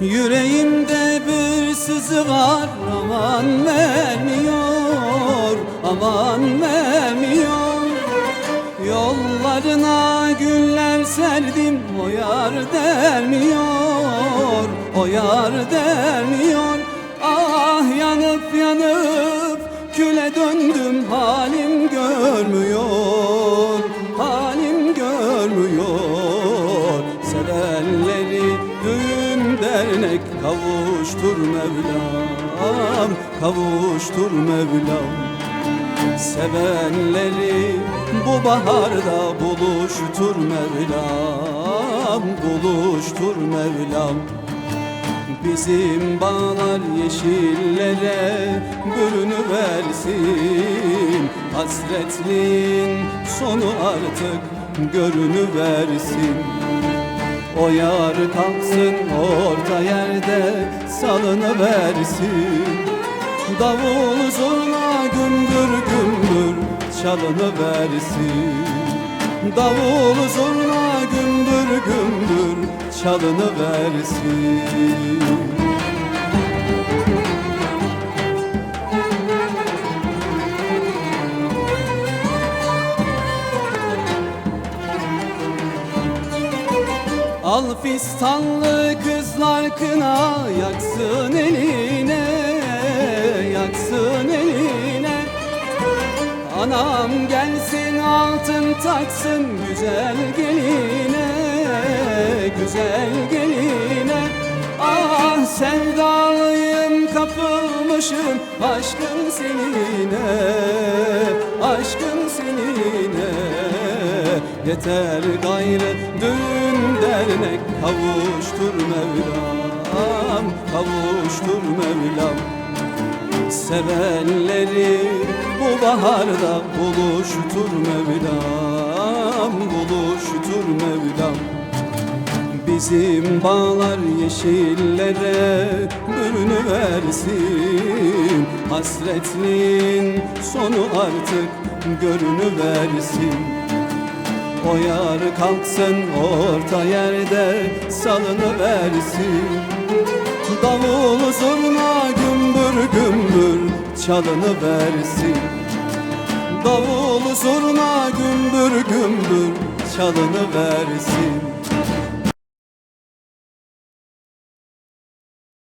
Yüreğimde bir sızı var aman vermiyor aman vermiyor Yollarına güller serdim o yar dermiyor o yar dermiyor Ah yanıp yanıp küle döndüm halim dernek kavuştur Mevlam kavuştur Mevlam. Sevenleri bu baharda buluştur Mevlam buluştur Mevlam. Bizim bağlar yeşillere bürünüversin Hasretliğin sonu artık görünüversin O yar kalksın orta yerde salınıversin. Davul zurna gümbür gümbür çalınıversin. Davul zurna gümbür gümbür çalınıversin Al fistanlı kızlar kına yaksın eline Yaksın eline. Anam gelsin altın taksın güzel geline Güzel geline. Ah sevdalıyım kapılmışım aşkın seninle Aşkın seninle Yeter gayrı düğün dernek kavuştur Mevlam Kavuştur Mevlam. Sevenleri bu baharda buluştur Mevlam Buluştur Mevlam. Bizim bağlar yeşillere bürünüversin Hasretliğin sonu artık görünüversin O yar kalksın orta yerde salınıversin Davul zurna gümbür gümbür çalınıversin Davul zurna gümbür gümbür çalınıversin